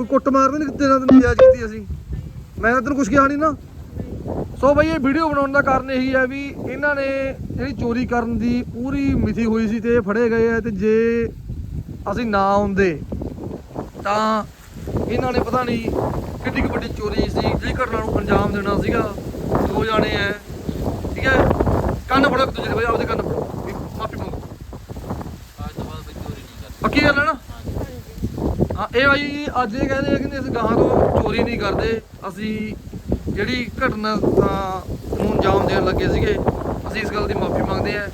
ਕੋਈ ਕੁੱਟ ਮਾਰ ਤਾਂ ਨਹੀਂ ਤੇਰਾ ਤੈਨੂੰ ਜਾਇਜ਼ ਕੀਤੀ ਅਸੀਂ। ਮੈਂ ਤਾਂ ਤੈਨੂੰ ਕੁਝ ਕਿਹਾ ਨਹੀਂ ਨਾ। ਸੋ ਬਈ ਇਹ ਵੀਡੀਓ ਬਣਾਉਣ ਦਾ ਕਾਰਨ ਇਹੀ ਹੈ ਵੀ ਇਹਨਾਂ ਨੇ ਜਿਹੜੀ ਚੋਰੀ ਕਰਨ ਦੀ ਪੂਰੀ ਮਿਤੀ ਹੋਈ ਸੀ ਤੇ ਫੜੇ ਗਏ ਆ ਤੇ ਜੇ ਅਸੀਂ ਨਾ ਆਉਂਦੇ ਤਾਂ ਇਹਨਾਂ ਨੇ ਪਤਾ ਨਹੀਂ ਕਿੰਨੀ ਕੁ ਵੱਡੀ ਚੋਰੀ ਸੀ। ਜਿਹੜੀ ਘਟਨਾ ਨੂੰ ਅੰਜਾਮ ਦੇਣਾ ਸੀਗਾ ਦੋ ਜਾਣੇ ਐ ਠੀਕ ਹੈ? ਕੰਨ ਫੜੋ ਦੇ ਬਈ ਆਪਦੇ ਕੰਨ ਫੜੋ। ਮਾਫੀ ਮੰਗੋ। ਅੱਜ ਤੋਂ ਬਾਅਦ ਕੋਈ ਚੋਰੀ ਨਹੀਂ ਕਰਦੇ ਪੱਕੀ ਗੱਲ ਹੈ ਨਾ? ਹਾਂ ਇਹ ਬਾਈ ਅੱਜ ਇਹ ਕਹਿੰਦੇ ਆ ਕਿ ਅਸੀਂ ਗਾਹਾਂ ਤੋਂ ਚੋਰੀ ਨਹੀਂ ਕਰਦੇ। ਅਸੀਂ ਜਿਹੜੀ ਘਟਨਾ ਨੂੰ ਅੰਜਾਮ ਦੇਣ ਲੱਗੇ ਸੀਗੇ ਅਸੀਂ ਇਸ ਗੱਲ ਦੀ ਮਾਫੀ ਮੰਗਦੇ ਆ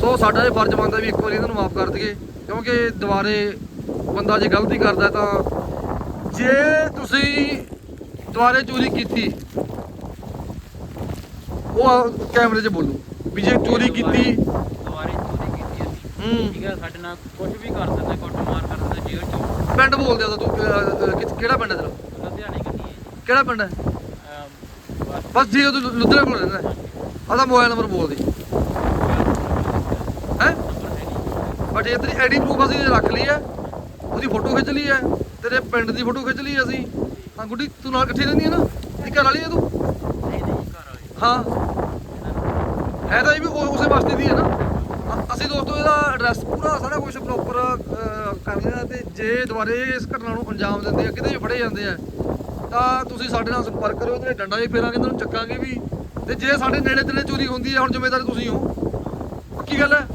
ਸੋ ਸਾਡਾ ਇਹ ਫਰਜ਼ ਬਣਦਾ ਵੀ ਇੱਕ ਵਾਰੀ ਇਹਨਾਂ ਨੂੰ ਮਾਫ ਕਰ ਦਈਏ ਕਿਉਂਕਿ ਦੁਬਾਰੇ ਬੰਦਾ ਜੇ ਗਲਤੀ ਕਰਦਾ ਤਾਂ ਜੇ ਤੁਸੀਂ ਦੁਬਾਰੇ ਚੋਰੀ ਕੀਤੀ ਉਹ ਕੈਮਰੇ 'ਚ ਬੋਲੋ ਵੀ ਜੇ ਚੋਰੀ ਕੀਤੀ ਦੁਬਾਰੇ ਚੋਰੀ ਕੀਤੀ ਅਸੀਂ ਠੀਕ ਹੈ ਸਾਡੇ ਨਾਲ ਕੁਝ ਵੀ ਕਰ ਦਿੰਦੇ ਕੁੱਟ ਮਾਰ ਪਿੰਡ ਬੋਲਦੇ ਆ ਤੂੰ ਅਹ, ਅਹ, ਕਿ- ਕਿਹੜਾ ਪਿੰਡ ਹੈ ਤੇਰਾ? ਲੁਧਿਆਣੇ ਕੰਨੀ ਹੈ ਜੀ। ਕਿਹੜਾ ਪਿੰਡ ਹੈ? ਬਸ। ਬਸ ਜੀ ਤੂੰ ਲੁ- ਲੁਧਿਆਣੇ ਕੋਲ ਰਹਿੰਦਾ ਆਦਾ ਮੋਬਾਈਲ ਨੰਬਰ ਬੋਲ ਦੇ ਹੈ? ਨੰਬਰ ਹੈ ਨਹੀਂ ਬਟ ਇਹ ਤੇਰੀ ਆਈਡੀ ਪ੍ਰੂਫ ਅਸੀਂ ਰੱਖ ਲਈ ਹੈ। ਉਹਦੀ ਫੋਟੋ ਖਿੱਚ ਲਈ ਹੈ। ਤੇਰੇ ਪਿੰਡ ਦੀ ਫੋਟੋ ਖਿੱਚ ਲਈ ਅਸੀਂ। ਹਾਂ ਗੁੱਡੀ ਤੂੰ ਨਾਲ ਇਕੱਠੀ ਰਹਿੰਦੀ ਹੈ ਨਾ? ਇਹ ਘਰ ਵਾਲੀ ਹੈ ਤੂੰ? ਨਹੀਂ ਨਹੀਂ ਘਰ ਵਾਲੇ। ਹਾਂ। ਇਹਨਾਂ ਨੂੰ ਹੈ ਤਾਂ ਇਹ ਵੀ ਉਹ- ਉਸੇ ਵਾਸਤੇ ਦੀ ਹੈ ਨਾ। ਅਸੀਂ ਦੋਸਤੋ ਇਹਦਾ ਐਡਰੈਸ ਪੂਰਾ ਸਾਰਾ ਕੁਝ ਪ੍ਰੋਪਰ ਕਰ ਲਿਆ ਤੇ ਜੇ ਦੁਬਾਰੇ ਇਸ ਘਟਨਾ ਨੂੰ ਅੰਜਾਮ ਦਿੰਦੇ ਆ ਕਿਤੇ ਵੀ ਫੜੇ ਜਾਂਦੇ ਆ ਤਾਂ ਤੁਸੀਂ ਸਾਡੇ ਨਾਲ ਸੰਪਰਕ ਕਰਿਓ ਤੇ ਡੰਡਾ ਵੀ ਫੇਰਾਂਗੇ ਇਹਨਾਂ ਨੂੰ ਚੱਕਾਂਗੇ ਵੀ। ਤੇ ਜੇ ਸਾਡੇ ਨੇੜੇ ਤੇੜੇ ਚੋਰੀ ਹੁੰਦੀ ਹੈ ਹੁਣ ਜ਼ਿੰਮੇਵਾਰ ਤੁਸੀਂ ਹੋ। ਪੱਕੀ ਗੱਲ ਹੈ?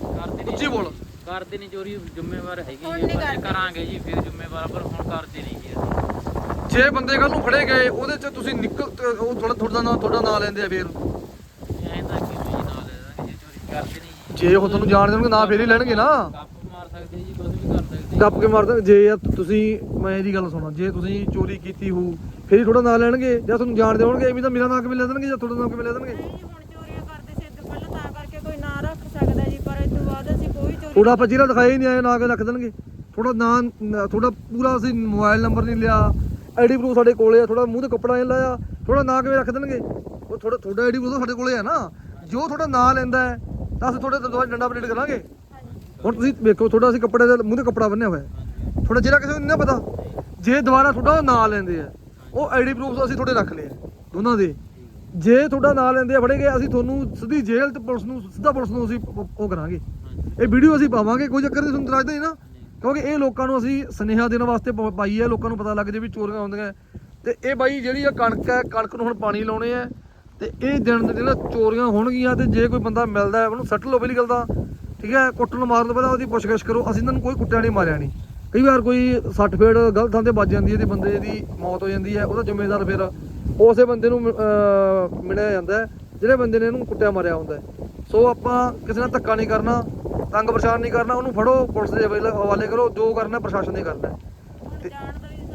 ਉੱਚੀ ਬੋਲ। ਕਰਦੇ ਨਹੀਂ ਚੋਰੀ ਜ਼ਿੰਮੇਵਾਰ ਹੈਗੀ ਜੀ ਜੇ। ਕਰਾਂਗੇ ਜੀ ਫਿਰ ਜ਼ਿੰਮੇਵਾਰ ਪਰ ਹੁਣ ਕਰਦੇ ਨਹੀਂ ਜੀ ਅਸੀਂ। ਜੇ ਬੰਦੇ ਕੱਲ ਨੂੰ ਫੜੇ ਗਏ ਉਹਦੇ ਚ ਤੁਸੀਂ ਨਿਕਲ ਉਹ ਤੁਹਾਡਾ ਤੁਹਾਡਾ ਨਾਂ ਤੁਹਾਡਾ ਨਾਂ ਲੈਂਦੇ ਆ ਫੇਰ। ਐਂ ਤਾਂ ਕਿ ਜੀ ਨਾਲ ਲੈ ਦਾਂਗੇ ਜੇ ਚੋਰੀ ਕਰਦੇ ਨਹੀਂ ਜੀ ਉਹ ਤੁਹਾਨੂੰ ਜਾਣ ਦੇਣਗੇ ਨਾਂ ਫੇਰ ਹੀ ਲੈਣਗੇ ਨਾ। ਕੱਪ ਮਾਰ ਸਕਦੇ ਜੀ ਕੁਝ ਵੀ ਕਰ ਸਕਦੇ ਗੱਪ ਕੇ ਮਾਰਦੇ ਜੇ ਯਾਰ ਤੁਸੀਂ ਮੈਂ ਇਹਦੀ ਗੱਲ ਸੁਣੋ ਜੇ ਤੁਸੀਂ ਚੋਰੀ ਕੀਤੀ ਹੋ ਫੇਰ ਹੀ ਤੁਹਾਡਾ ਨਾਂ ਲੈਣਗੇ। ਜਾਂ ਤੁਹਾਨੂੰ ਜਾਣ ਦੇਣਗੇ ਐਵੇਂ ਤਾਂ ਮੇਰਾ ਨਾਂ ਕਿਵੇਂ ਲੈ ਦੇਣਗੇ ਜਾਂ ਤੁਹਾਡਾ ਨਾਂ ਕਿਵੇਂ ਲੈ ਦੇਣਗੇ? ਨਹੀਂ ਹੁਣ ਚੋਰੀਆਂ ਕਰਦੇ ਸੀ ਤੋਂ ਪਹਿਲਾਂ ਤਾਂ ਕਰਕੇ ਕੋਈ ਨਾਂ ਰੱਖ ਸਕਦਾ ਜੀ ਪਰ ਇਸ ਤੋਂ ਬਾਅਦ ਅਸੀਂ ਕੋਈ ਚੋਰੀ ਥੋੜਾ ਆਪਾਂ ਜਿਹੜਾ ਦਿਖਾਇਆ ਹੀ ਨਹੀਂ ਆਇਆ ਨਾਂ ਕਿ ਰੱਖ ਦੇਣਗੇ? ਥੋੜਾ ਨਾਂ ਨ- ਥੋੜਾ ਪੂਰਾ ਅਸੀਂ ਮੋਬਾਈਲ ਨੰਬਰ ਨਹੀਂ ਲਿਆ ਆਈਡੀ ਪ੍ਰੂਫ ਸਾਡੇ ਕੋਲੇ ਆ ਥੋੜਾ ਮੂੰਹ ਤੇ ਕੱਪੜਾ ਨਹੀਂ ਲਾਇਆ ਥੋੜਾ ਨਾਂ ਕਿਵੇਂ ਰੱਖ ਦੇਣਗੇ? ਉਹ ਥੋੜਾ ਤੁਹਾਡਾ ਆਈਡੀ ਪ੍ਰੂਫ ਸਾਡੇ ਕੋਲੇ ਆ ਨਾ। ਜੋ ਤੁਹਾਡਾ ਨਾਂ ਲੈਂਦਾ ਹੈ ਤਾਂ ਅਸੀਂ ਤੁਹਾਡੇ ਤੋਂ ਦੁਬਾਰਾ ਡੰਡਾ ਅਪਡੇਟ ਕਰਾਂਗੇ। ਹੁਣ ਤੁਸੀਂ ਵੇਖੋ ਥੋੜਾ ਅਸੀਂ ਕੱਪੜੇ ਦੇ ਮੂੰਹ ਤੇ ਕੱਪੜਾ ਬੰਨਿਆ ਹੋਇਆ। ਥੋੜਾ ਜਿਹੜਾ ਕਿਸੇ ਨੂੰ ਨਹੀਂ ਪਤਾ। ਜੇ ਦੁਬਾਰਾ ਤੁਹਾਡਾ ਨਾਂ ਲੈਂਦੇ ਆ ਉਹ ਆਈਡੀ ਪ੍ਰੂਫ ਅਸੀਂ ਤੁਹਾਡੇ ਰੱਖ ਲਏ ਦੋਨਾਂ ਦੇ। ਜੇ ਤੁਹਾਡਾ ਨਾਂ ਲੈਂਦੇ ਆ ਫੜੇ ਗਏ ਅਸੀਂ ਤੁਹਾਨੂੰ ਸਿੱਧੀ ਜੇਲ੍ਹ ਤੇ ਪੁਲਿਸ ਨੂੰ ਸਿੱਧਾ ਪੁਲਿਸ ਨੂੰ ਅਸੀਂ ਉਹ ਕਰਾਂਗੇ। ਇਹ ਵੀਡੀਓ ਅਸੀਂ ਪਾਵਾਂਗੇ ਕੋਈ ਚੱਕਰ ਨਹੀਂ ਤੁਹਾਨੂੰ ਤਰਾਜਦਾ ਹੀ ਨਾ। ਕਿਉਂਕਿ ਇਹ ਲੋਕਾਂ ਨੂੰ ਅਸੀਂ ਸੁਨੇਹਾ ਦੇਣ ਵਾਸਤੇ ਪਾਈ ਹੈ ਲੋਕਾਂ ਨੂੰ ਪਤਾ ਲੱਗ ਜੇ ਵੀ ਚੋਰੀਆਂ ਹੁੰਦੀਆਂ। ਤੇ ਇਹ ਬਾਈ ਜਿਹੜੀ ਆ ਕਣਕ ਹੈ ਕਣਕ ਨੂੰ ਹੁਣ ਪਾਣੀ ਲਾਉਣੇ ਆ। ਤੇ ਇਹ ਦਿਨ ਦੇ ਦਿਨ ਚੋਰੀਆਂ ਹੋਣਗੀਆਂ ਤੇ ਜੇ ਕੋਈ ਬੰਦਾ ਮਿਲਦਾ ਉਹਨੂੰ ਸੱਟ ਲਓ ਪਹਿਲੀ ਗੱਲ ਤਾਂ, ਠੀਕ ਹੈ ਕੁੱਟਣ ਨੂੰ ਮਾਰਨ ਤੋਂ ਪਹਿਲਾਂ ਉਹਦੀ ਪੁੱਛਗਿੱਛ ਕਰੋ, ਅਸੀਂ ਇਹਨਾਂ ਨੂੰ ਕੋਈ ਕੁੱਟਿਆ ਨਹੀਂ, ਮਾਰਿਆ ਨਹੀਂ ਕਈ ਵਾਰ ਕੋਈ ਸੱਟ ਫੇੜ ਗਲਤ ਥਾਂ ਤੇ ਵੱਜ ਜਾਂਦੀ ਹੈ ਤੇ ਬੰਦੇ ਦੀ ਮੌਤ ਹੋ ਜਾਂਦੀ ਹੈ, ਉਹਦਾ ਜ਼ਿੰਮੇਵਾਰ ਫਿਰ ਉਸੇ ਬੰਦੇ ਨੂੰ ਮਿਲਿਆ ਜਾਂਦਾ ਜਿਹੜੇ ਬੰਦੇ ਨੇ ਇਹਨੂੰ ਕੁੱਟਿਆ, ਮਾਰਿਆ ਹੁੰਦਾ ਸੋ ਆਪਾਂ ਕਿਸੇ ਨਾਲ ਧੱਕਾ ਨਹੀਂ ਕਰਨਾ, ਤੰਗ ਪਰੇਸ਼ਾਨ ਨਹੀਂ ਕਰਨਾ, ਉਹਨੂੰ ਫੜੋ, ਪੁਲਿਸ ਦੇ ਹਵਾਲੇ- ਕਰੋ, ਜੋ ਕਰਨਾ ਪ੍ਰਸ਼ਾਸਨ ਨੇ ਕਰਨਾ ਹੈ।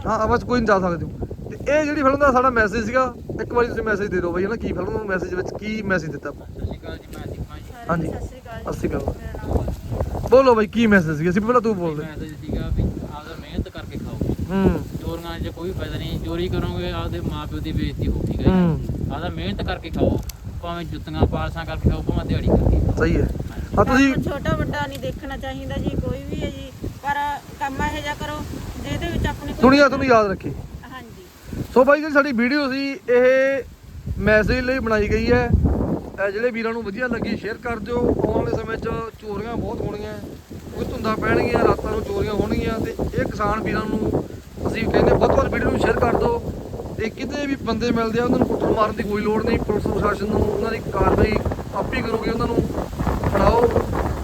ਹਾਂ, ਬਸ ਕੋਈ ਨਹੀਂ ਜਾ ਸਕਦੇ ਹੋ। ਤੇ ਇਹ ਜਿਹੜੀ ਫਿਲਮ ਦਾ ਸਾਡਾ ਮੈਸੇਜ ਸੀਗਾ ਇੱਕ ਵਾਰੀ ਤੁਸੀਂ ਮੈਸੇਜ ਦੇ ਦਿਓ ਬਈ ਹਨਾ ਕੀ ਫਿਲਮ ਨੂੰ ਮੈਸੇਜ ਵਿੱਚ ਕੀ ਮੈਸੇਜ ਦਿੱਤਾ ਆਪਾਂ? ਸਤਿ ਸ਼੍ਰੀ ਅਕਾਲ ਜੀ ਮੈਂ ਦੀਪਾ ਜੀ। ਹਾਂਜੀ। ਸਤਿ ਸ਼੍ਰੀ ਅਕਾਲ ਸਤਿ ਸ਼੍ਰੀ ਅਕਾਲ। ਮੇਰਾ ਨਾਮ ਬੋਲੋ। ਬਈ ਕੀ ਮੈਸੇਜ ਸੀਗਾ? ਸੀ ਪਹਿਲਾਂ ਤੂੰ ਬੋਲ ਦੇ। ਮੈਸੇਜ ਸੀਗਾ ਵੀ ਆਪਦਾ ਮਿਹਨਤ ਕਰਕੇ ਖਾਓ। ਹੂੰ। ਚੋਰੀਆਂ 'ਚ ਕੋਈ ਫਾਇਦਾ ਨਹੀਂ ਚੋਰੀ ਕਰੋਗੇ ਆਪਦੇ ਮਾਪਿਓ ਦੀ ਬੇਇੱਜ਼ਤੀ ਹੋਊਗੀ ਗਈ ਹੂੰ। ਆਪਦਾ ਮਿਹਨਤ ਕਰਕੇ ਖਾਓ ਭਾਵੇਂ ਜੁੱਤੀਆਂ ਪਾਲਸਾਂ ਕਰਕੇ ਖਾਓ ਭਾਵੇਂ ਦਿਹਾੜੀ ਕਰਕੇ। ਖਾਓ। ਸਹੀ ਹੈ। ਆ ਤੁਸੀਂ ਕੰਮ ਛੋਟਾ ਵੱਡਾ ਨਹੀਂ ਦੇਖਣਾ ਚਾਹੀਦਾ ਜੀ ਕੋਈ ਵੀ ਹੈ ਜੀ ਪਰ ਕੰਮ ਇਹੋ ਜਿਹਾ ਕਰੋ ਜਿਹਦੇ ਵਿੱਚ ਆਪਣੀ ਦੁਨੀਆ ਤੁਹਾਨੂੰ ਯਾਦ ਰੱਖੇ। ਸੋ ਬਾਈ ਜਿਹੜੀ ਸਾਡੀ ਵੀਡੀਓ ਸੀ ਇਹ ਮੈਸੇਜ ਲਈ ਬਣਾਈ ਗਈ ਹੈ। ਜਿਹੜੇ ਵੀਰਾਂ ਨੂੰ ਵਧੀਆ ਲੱਗੀ ਸ਼ੇਅਰ ਕਰ ਦਿਓ। ਆਉਣ ਵਾਲੇ ਸਮੇਂ 'ਚ ਚੋਰੀਆਂ ਬਹੁਤ ਹੋਣਗੀਆਂ ਕੋਈ ਧੁੰਦਾ ਪੈਣਗੀਆਂ ਰਾਤਾਂ ਨੂੰ ਚੋਰੀਆਂ ਹੋਣਗੀਆਂ ਤੇ ਇਹ ਕਿਸਾਨ ਵੀਰਾਂ ਨੂੰ ਅਸੀਂ ਕਹਿੰਦੇ ਵੱਧ ਤੋਂ ਵੱਧ ਵੀਡੀਓ ਨੂੰ ਸ਼ੇਅਰ ਕਰ ਦਿਓ ਤੇ ਕਿਤੇ ਵੀ ਬੰਦੇ ਮਿਲਦੇ ਆ ਉਹਨਾਂ ਨੂੰ ਕੁੱਟਣ ਮਾਰਨ ਦੀ ਕੋਈ ਲੋੜ ਨਹੀਂ। ਪੁਲਿਸ ਪ੍ਰਸ਼ਾਸਨ ਨੂੰ ਉਹਨਾਂ ਦੀ ਕਾਰਵਾਈ ਆਪੀ ਕਰੋਗੇ ਉਹਨਾਂ ਨੂੰ ਫੜਾਓ।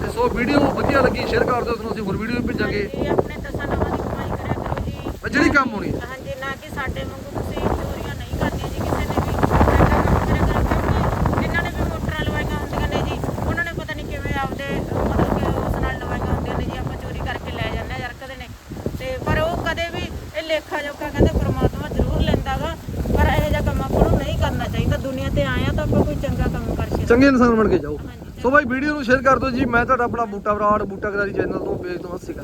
ਤੇ ਸੋ ਵੀਡੀਓ ਵਧੀਆ ਲੱਗੀ ਸ਼ੇਅਰ ਕਰ ਦਿਓ ਤੁਹਾਨੂੰ ਅਸੀਂ ਹੋਰ ਵੀਡੀਓ ਭੇਜਾਂਗੇ। ਹਾਂਜੀ ਆਪਣੇ ਦਸਾਂ ਨਵਾਂ ਦੀ ਕਮਾਈ ਕਰਿਆ ਕਰੋ ਜੀ। ਜਿਹੜੀ ਕੰਮ ਹੋਣੀ ਹੈ। ਹਾਂਜੀ ਨਾ ਕਿ ਸਾਡੇ ਵਾਂਗੂ ਤੁਸੀਂ ਚੋਰੀਆਂ ਨਹੀਂ ਕਰਦੀਆਂ ਜੀ ਕਿਸੇ ਨੇ ਵੀ ਚੰਗਾ ਕੰਮ ਕਰਿਆ ਕਰੋ ਕਿਉਂਕਿ ਜਿਨ੍ਹਾਂ ਨੇ ਵੀ ਮੋਟਰਾਂ ਲਵਾਈਆਂ ਹੁੰਦੀਆਂ ਨੇ ਜੀ ਉਹਨਾਂ ਨੇ ਪਤਾ ਨਹੀਂ ਕਿਵੇਂ ਆਪਦੇ ਅਹ, ਮਤਲਬ ਕਿ ਉਸ ਨਾਲ ਲਵਾਈਆਂ ਹੁੰਦੀਆਂ ਨੇ ਜੀ ਆਪਾਂ ਚੋਰੀ ਕਰਕੇ ਲੈ ਜਾਂਦੇ ਆ ਜਰਕਦੇ ਨੇ ਤੇ ਪਰ ਉਹ ਕਦੇ ਵੀ ਇਹ ਲੇਖਾ ਜੋਖਾ ਕਹਿੰਦੇ ਪ੍ਰਮਾਤਮਾ ਜ਼ਰੂਰ ਲੈਂਦਾਗਾ ਪਰ ਇਹੋ ਜਿਹਾ ਕੰਮ ਆਪਾਂ ਨੂੰ ਨਹੀਂ ਕਰਨਾ ਚਾਹੀਦਾ ਦੁਨੀਆ ਤੇ ਆਇਆ ਤਾਂ ਆਪਾਂ ਕੋਈ ਚੰਗਾ ਕੰਮ ਕਰ ਸਕੀਏ ਚੰਗੇ ਇਨਸਾਨ ਬਣ ਕੇ ਜਾਓ। ਸੋ ਭਾਈ ਵੀਡੀਓ ਨੂੰ ਸ਼ੇਅਰ ਕਰ ਦਿਓ ਜੀ। ਮੈਂ ਤੁਹਾਡਾ ਆਪਣਾ ਬੂਟਾ ਬਰਾੜ ਬੂਟਾ ਗਰਾਰੀ ਚੈਨਲ ਤੋਂ ਪੇਜ ਤੋਂ। ਹੱਸੀ ਕਰ